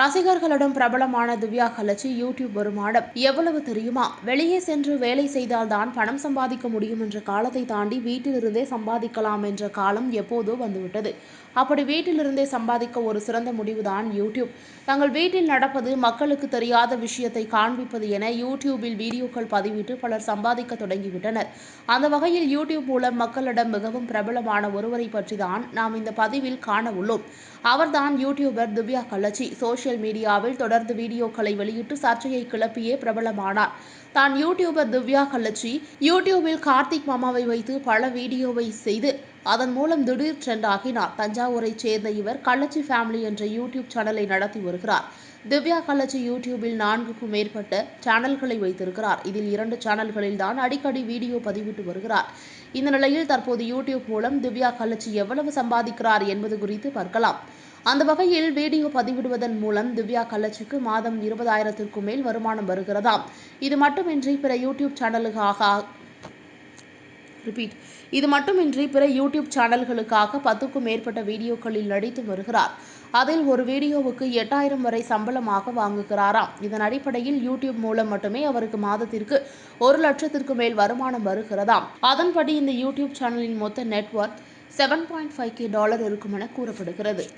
ரசிகர்களிடம் பிரபலமான திவ்யா கலச்சி யூடியூப் வருமானம் எவ்வளவு தெரியுமா? வெளியே சென்று வேலை செய்தால்தான் பணம் சம்பாதிக்க முடியும் என்ற காலத்தை தாண்டி வீட்டிலிருந்தே சம்பாதிக்கலாம் என்ற காலம் எப்போதோ வந்துவிட்டது. அப்படி வீட்டிலிருந்தே சம்பாதிக்க ஒரு சிறந்த முடிவுதான் யூடியூப். தங்கள் வீட்டில் நடப்பது மக்களுக்கு தெரியாத விஷயத்தை காண்பிப்பது என யூடியூபில் வீடியோக்கள் பதிவிட்டு பலர் சம்பாதிக்க தொடங்கிவிட்டனர். அந்த வகையில் யூடியூப் மூலம் மக்களிடம் மிகவும் பிரபலமான ஒருவரை பற்றி தான் நாம் இந்த பதிவில் காண உள்ளோம். அவர்தான் யூடியூபர் திவ்யா கலச்சி. சோஷியல் மீடியாவில் தொடர்ந்து வீடியோக்களை வெளியிட்டு சர்ச்சையை கிளப்பியே பிரபலமானார். தான் யூடியூபர் திவ்யா கள்ளச்சி யூடியூபில் கார்த்திக் மாமாவை வைத்து பல வீடியோவை செய்து அதன் மூலம் திடீர் ட்ரெண்ட் ஆகினார். தஞ்சாவூரைச் சேர்ந்த இவர் கள்ளச்சி ஃபேமிலி என்ற யூடியூப் சேனலை நடத்தி வருகிறார். திவ்யா கள்ளச்சி யூடியூபில் நான்குக்கும் மேற்பட்ட சேனல்களை வைத்திருக்கிறார். இதில் இரண்டு சேனல்களில் தான் அடிக்கடி வீடியோ பதிவிட்டு வருகிறார். இந்த நிலையில் தற்போது யூடியூப் மூலம் திவ்யா கள்ளச்சி எவ்வளவு சம்பாதிக்கிறார் என்பது குறித்து பார்க்கலாம். அந்த வகையில் வீடியோ பதிவிடுவதன் மூலம் திவ்யா கல்லச்சிக்கு மாதம் இருபதாயிரத்திற்கும் மேல் வருமானம் வருகிறதாம் இது மட்டுமின்றி பிற யூடியூப் சேனலுக்காக ரிப்பீட் இது மட்டுமின்றி பிற யூடியூப் சேனல்களுக்காக பத்துக்கும் மேற்பட்ட வீடியோக்களில் நடித்து வருகிறார். அதில் ஒரு வீடியோவுக்கு எட்டாயிரம் வரை சம்பளமாக வாங்குகிறாராம். இதன் அடிப்படையில் யூடியூப் மூலம் மட்டுமே அவருக்கு மாதத்திற்கு ஒரு லட்சத்திற்கு மேல் வருமானம் வருகிறதாம் அதன்படி இந்த யூடியூப் சேனலின் மொத்த network seven point five K dollar இருக்கும் என கூறப்படுகிறது.